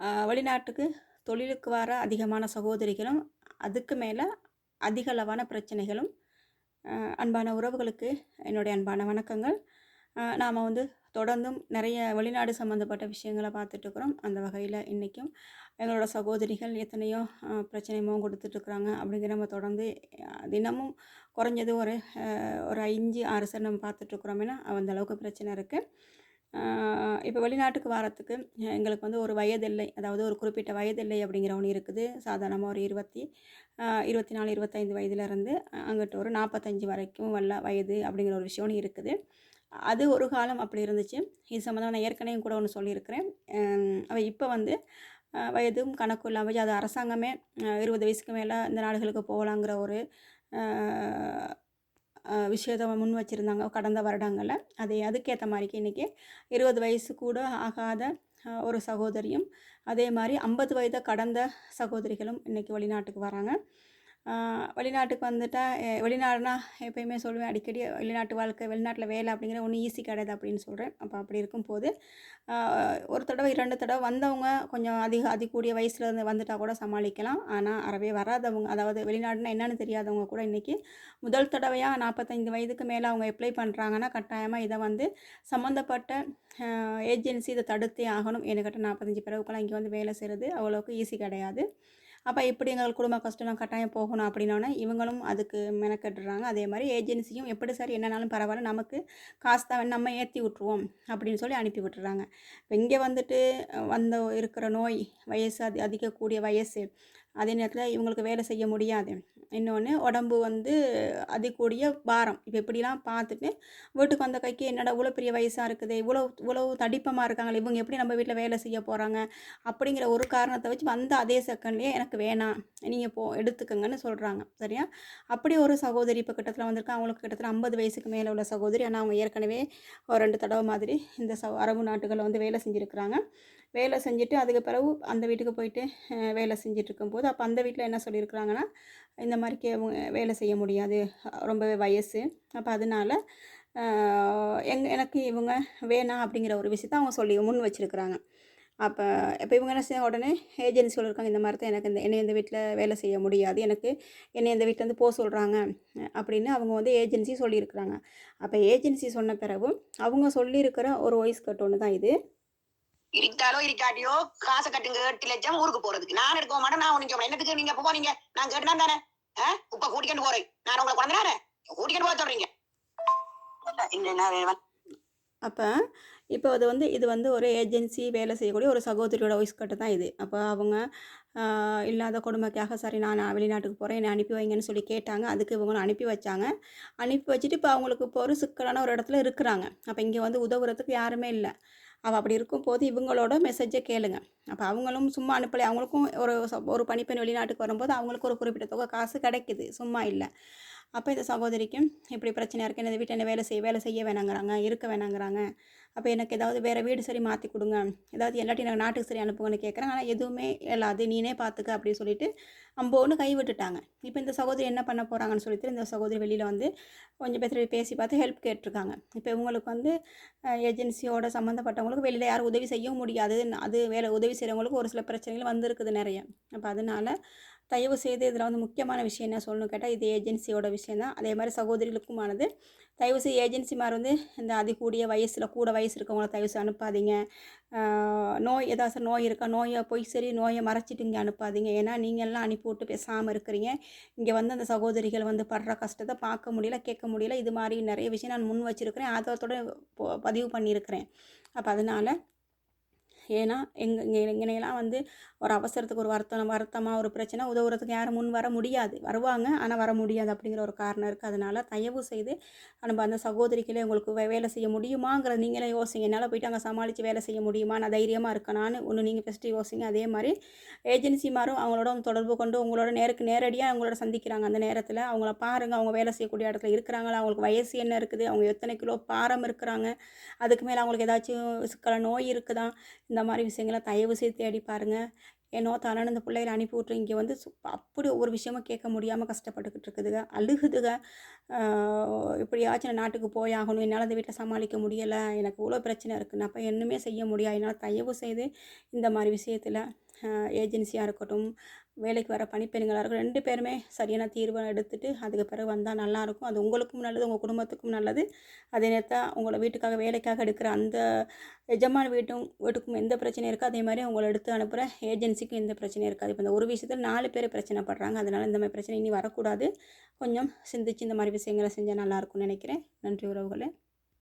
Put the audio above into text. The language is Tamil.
வெளிநாட்டுக்கு தொழிலுக்கு வர அதிகமான சகோதரிகளும் அதுக்கு மேலே அதிக அளவான பிரச்சனைகளும் அன்பான உறவுகளுக்கு என்னுடைய அன்பான வணக்கங்கள். நாம் வந்து தொடர்ந்தும் நிறைய வெளிநாடு சம்மந்தப்பட்ட விஷயங்களை பார்த்துட்ருக்குறோம் அந்த வகையில் இன்றைக்கும் எங்களோட சகோதரிகள் எத்தனையோ பிரச்சனை கொடுத்துட்ருக்குறாங்க அப்படிங்கிற நம்ம தொடர்ந்து தினமும் குறைஞ்சது ஒரு ஒரு அஞ்சு ஆறு சார் நம்ம பார்த்துட்ருக்குறோம்னா அந்த அளவுக்கு பிரச்சனை இருக்குது இப்போ வெளிநாட்டுக்கு வரத்துக்கு எங்களுக்கு வந்து ஒரு வயதில்லை அதாவது ஒரு குறிப்பிட்ட வயதில்லை அப்படிங்கிற ஒன்று இருக்குது. சாதாரணமாக ஒரு இருபத்தி இருபத்தி நாலு இருபத்தைந்து வயதுலேருந்து அங்கிட்ட ஒரு நாற்பத்தஞ்சு வரைக்கும் வல்ல வயது அப்படிங்கிற ஒரு விஷயம் ஒன்று இருக்குது. அது ஒரு காலம் அப்படி இருந்துச்சு. இது சம்மந்தமாக நான் ஏற்கனவே கூட ஒன்று சொல்லியிருக்கிறேன். அவள் இப்போ வந்து வயதும் கணக்கும் இல்லாமல் அது அரசாங்கமே இருபது வயசுக்கு மேலே இந்த நாடுகளுக்கு போகலாங்கிற ஒரு விஷயத்தை முன் வச்சுருந்தாங்க கடந்த வருடங்களில். அதே அதுக்கேற்ற மாதிரிக்கு இன்றைக்கி இருபது வயசு கூட ஆகாத ஒரு சகோதரியும் அதே மாதிரி ஐம்பது வயதை கடந்த சகோதரிகளும் இன்றைக்கி வெளிநாட்டுக்கு வராங்க. வெளிநாட்டுக்கு வந்துட்டால் வெளிநாடுனா எப்பயுமே சொல்லுவேன் அடிக்கடி வெளிநாட்டு வாழ்க்கை வெளிநாட்டில் வேலை அப்படிங்கிற ஒன்றும் ஈஸி கிடையாது அப்படின்னு சொல்கிறேன் அப்போ அப்படி இருக்கும்போது ஒரு தடவை இரண்டு தடவை வந்தவங்க கொஞ்சம் அதிக அதிகூடிய வயசில் இருந்து வந்துட்டால் கூட சமாளிக்கலாம். ஆனால் அறவே வராதவங்க அதாவது வெளிநாடுனா என்னென்னு தெரியாதவங்க கூட இன்றைக்கி முதல் தடவையாக நாற்பத்தைந்து வயதுக்கு மேலே அவங்க அப்ளை பண்ணுறாங்கன்னா கட்டாயமாக இதை வந்து சம்மந்தப்பட்ட ஏஜென்சி இதை தடுத்தே ஆகணும். எனக்கிட்ட நாற்பத்தஞ்சு பிறகுக்கெல்லாம் இங்கே வந்து வேலை செய்கிறது அவ்வளோக்கு ஈஸி கிடையாது. அப்போ இப்படி எங்களுக்கு குடும்ப கஷ்டம் கட்டாயம் போகணும் அப்படின்னோடனே இவங்களும் அதுக்கு மெனக்கட்டுறாங்க. அதே மாதிரி ஏஜென்சியும் எப்படி சார் என்னன்னாலும் பரவாயில்ல நமக்கு காசு தான் நம்ம ஏற்றி விட்ருவோம் அப்படின்னு சொல்லி அனுப்பி விட்டுறாங்க. இப்போ இங்கே வந்துட்டு வந்த இருக்கிற நோய் வயசு அது அதிகக்கூடிய வயசு அதே நேரத்தில் இவங்களுக்கு வேலை செய்ய முடியாது. இன்னொன்று உடம்பு வந்து அதிகூடிய பாரம். இப்போ இப்படிலாம் பார்த்துட்டு வீட்டுக்கு வந்த கைக்கு என்னடா இவ்வளோ பெரிய வயசாக இருக்குது? இவ்வளோ இவ்வளோ தடிப்பமாக இருக்காங்களே? இவங்க எப்படி நம்ம வீட்டில் வேலை செய்ய போகிறாங்க அப்படிங்கிற ஒரு காரணத்தை வச்சு வந்த அதே செகண்ட்லேயே எனக்கு வேணாம். நீங்கள் போ எடுத்துக்கங்கன்னு சொல்கிறாங்க சரியா? அப்படி ஒரு சகோதரி இப்போ கிட்டத்தில் வந்திருக்கா. அவங்களுக்கு கிட்டத்தட்ட ஐம்பது வயசுக்கு மேலே உள்ள சகோதரி. ஆனால் அவங்க ஏற்கனவே ஒரு ரெண்டு தடவை மாதிரி இந்த ச அரபு நாட்டுகளில் வந்து வேலை செஞ்சுருக்கிறாங்க. வேலை செஞ்சுட்டு அதுக்கு பிறகு அந்த வீட்டுக்கு போயிட்டு வேலை செஞ்சுட்டு இருக்கும்போது அப்போ அந்த வீட்டில் என்ன சொல்லியிருக்கிறாங்கன்னா இந்த மாதிரி கே வேலை செய்ய முடியாது. ரொம்பவே வயசு. அப்போ அதனால் எங் எனக்கு இவங்க வேணாம் அப்படிங்கிற ஒரு விஷயத்த அவங்க சொல்லி முன் வச்சுருக்குறாங்க. அப்போ இப்போ இவங்க என்ன செய்ய உடனே ஏஜென்சி சொல்லியிருக்காங்க இந்த மாதிரி தான் எனக்கு இந்த என்னை இந்த வீட்டில் வேலை செய்ய முடியாது. எனக்கு என்னை இந்த வீட்டிலேருந்து போக சொல்கிறாங்க அப்படின்னு அவங்க வந்து ஏஜென்சி சொல்லியிருக்கிறாங்க. அப்போ ஏஜென்சி சொன்ன பிறகு அவங்க சொல்லியிருக்கிற ஒரு வாய்ஸ் கட் ஒன்று தான் இது. இருக்காலோ இருக்காட்டியோ காசை கட்டுங்க எட்டு லட்சம் ஊருக்கு போறதுக்கு. நான் எடுக்க மாட்டேன் நான் உனக்கு என்னத்துக்கு நீங்க போறீங்க நான் கேட்டுனா தானே? உப்ப கூட்டிக்கிட்டு போறேன். நான் உங்களை குழந்தை கூட்டிக்கிட்டு போக சொல்றீங்க. அப்போ இப்போ அது வந்து இது வந்து ஒரு ஏஜென்சி வேலை செய்யக்கூடிய ஒரு சகோதரியோட வாய்ஸ் கட்டு தான் இது. அப்போ அவங்க இல்லாத கொடுமைக்காக சரி நான் வெளிநாட்டுக்கு போகிறேன் என்னை அனுப்பி வைங்கன்னு சொல்லி கேட்டாங்க. அதுக்கு இவங்களும் அனுப்பி வச்சாங்க. அனுப்பி வச்சுட்டு இப்போ அவங்களுக்கு இப்போ ஒரு சிக்கலான ஒரு இடத்துல இருக்கிறாங்க. அப்போ இங்கே வந்து உதவுறதுக்கு யாருமே இல்லை. அவள் அப்படி இருக்கும் போது இவங்களோட மெசேஜை கேளுங்க. அப்போ அவங்களும் சும்மா அனுப்பலை. அவங்களுக்கும் ஒரு ஒரு பணிப்பெண் வெளிநாட்டுக்கு வரும்போது அவங்களுக்கு ஒரு குறிப்பிட்ட தொகை காசு கிடைக்குது. சும்மா இல்லை. அப்போ இந்த சகோதரிக்கும் இப்படி பிரச்சனையாக இருக்குது இந்த வீட்டில் என்ன வேலை செய்ய வேலை செய்ய வேணாங்கிறாங்க இருக்க வேணாங்கிறாங்க. அப்போ எனக்கு ஏதாவது வேறு வீடு சரி மாற்றி கொடுங்க. ஏதாவது எல்லாத்தையும் எனக்கு நாட்டுக்கு சரி அனுப்புங்கன்னு கேட்குறேன் ஆனால் எதுவுமே இல்லாது நீனே பார்த்துக்க அப்படின்னு சொல்லிட்டு அம்போன்னு கை விட்டுட்டாங்க. இப்போ இந்த சகோதரி என்ன பண்ண போகிறாங்கன்னு சொல்லிட்டு இந்த சகோதரி வெளியில் வந்து கொஞ்சம் பேர் பேசி பார்த்து ஹெல்ப் கேட்டிருக்காங்க. இப்போ இவங்களுக்கு வந்து ஏஜென்சியோட சம்மந்தப்பட்டவங்களுக்கு வெளியில் யாரும் உதவி செய்யவும் முடியாது. அது வேலை உதவி செய்கிறவங்களுக்கு ஒரு சில பிரச்சனைகள் வந்திருக்குது நிறைய. அப்போ அதனால் தயவு செய்து இதில் வந்து முக்கியமான விஷயம் என்ன சொல்லணும்னு கேட்டால் இது ஏஜென்சியோட விஷயம் தான் அதே மாதிரி சகோதரிகளுக்குமானது. தயவு செய்து ஏஜென்சி மாதிரி வந்து இந்த அதிகூடிய வயசில் கூட வயசு இருக்கவங்கள தயவு செய்து அனுப்பாதீங்க. நோய் ஏதாச்சும் நோய் இருக்கா நோயை போய் சரி நோயை மறைச்சிட்டு இங்கே அனுப்பாதீங்க. ஏன்னா நீங்கள்லாம் அனுப்பி விட்டு பேசாமல் இருக்கிறீங்க. இங்கே வந்து அந்த சகோதரிகள் வந்து படுற கஷ்டத்தை பார்க்க முடியல கேட்க முடியல. இது மாதிரி நிறைய விஷயம் நான் முன் வச்சுருக்கிறேன். ஆதரத்தோடு பதிவு பண்ணியிருக்கிறேன். அப்போ அதனால் ஏன்னா எங்கள் இங்கே இங்கனையெல்லாம் வந்து ஒரு அவசரத்துக்கு ஒரு வருத்தம் வருத்தமாக ஒரு பிரச்சனை உதவுறதுக்கு யாரும் முன் வர முடியாது. வருவாங்க ஆனால் வர முடியாது அப்படிங்கிற ஒரு காரணம் இருக்குது அதனால் தயவு செய்து நம்ம அந்த சகோதரிகளே உங்களுக்கு வேலை செய்ய முடியுமாங்கிற நீங்களே யோசிங்க. என்னால் போயிட்டு அங்கே சமாளித்து வேலை செய்ய முடியுமா? நான் தைரியமாக இருக்கணான்னு ஒன்று நீங்கள் ஃபஸ்ட்டு யோசிங்க. அதே மாதிரி ஏஜென்சி மாரும் அவங்களோட தொடர்பு கொண்டு உங்களோட நேருக்கு நேரடியாக அவங்களோட சந்திக்கிறாங்க. அந்த நேரத்தில் அவங்கள பாருங்கள் அவங்க வேலை செய்யக்கூடிய இடத்துல இருக்கிறாங்களா? அவங்களுக்கு வயசு என்ன இருக்குது? அவங்க எத்தனை கிலோ பாரம் இருக்கிறாங்க? அதுக்கு மேலே அவங்களுக்கு ஏதாச்சும் சிக்கல நோய் இருக்குதா? இந்த இந்த மாதிரி விஷயங்களை தயவு செய்து தேடி பாருங்கள் ஏனோ தானே இந்த பிள்ளைகளை அனுப்பி விட்டு இங்கே வந்து அப்படி ஒரு விஷயமும் கேட்க முடியாமல் கஷ்டப்பட்டுக்கிட்டு இருக்குதுங்க. அழுகுதுங்க. இப்படியாச்சும் நான் நாட்டுக்கு போய் ஆகணும். என்னால் இந்த வீட்டை சமாளிக்க முடியலை. எனக்கு இவ்வளோ பிரச்சனை இருக்குது நான் அப்போ ஒன்றுமே செய்ய முடியாது. என்னால் தயவு செய்து இந்த மாதிரி விஷயத்தில் ஏஜென்சியாக இருக்கட்டும் வேலைக்கு வர பணிப்பெண்களாக இருக்கும் ரெண்டு பேருமே சரியான தீர்வை எடுத்துட்டு அதுக்கு பிறகு வந்தால் நல்லாயிருக்கும். அது உங்களுக்கும் நல்லது உங்கள் குடும்பத்துக்கும் நல்லது. அதே நேரத்தில் உங்களை வீட்டுக்காக வேலைக்காக எடுக்கிற அந்த எஜமான வீட்டும் வீட்டுக்கும் எந்த பிரச்சனையும் இருக்கோ அதே மாதிரி உங்களை எடுத்து அனுப்புகிற ஏஜென்சிக்கும் எந்த பிரச்சனையும் இருக்காது. இப்போ இந்த ஒரு விஷயத்தில் நாலு பேர் பிரச்சனைப்படுறாங்க அதனால் இந்த மாதிரி பிரச்சனை இனி வரக்கூடாது. கொஞ்சம் சிந்திச்சு இந்த மாதிரி விஷயங்களை செஞ்சால் நல்லாயிருக்கும்னு நினைக்கிறேன். நன்றி உறவுகளே.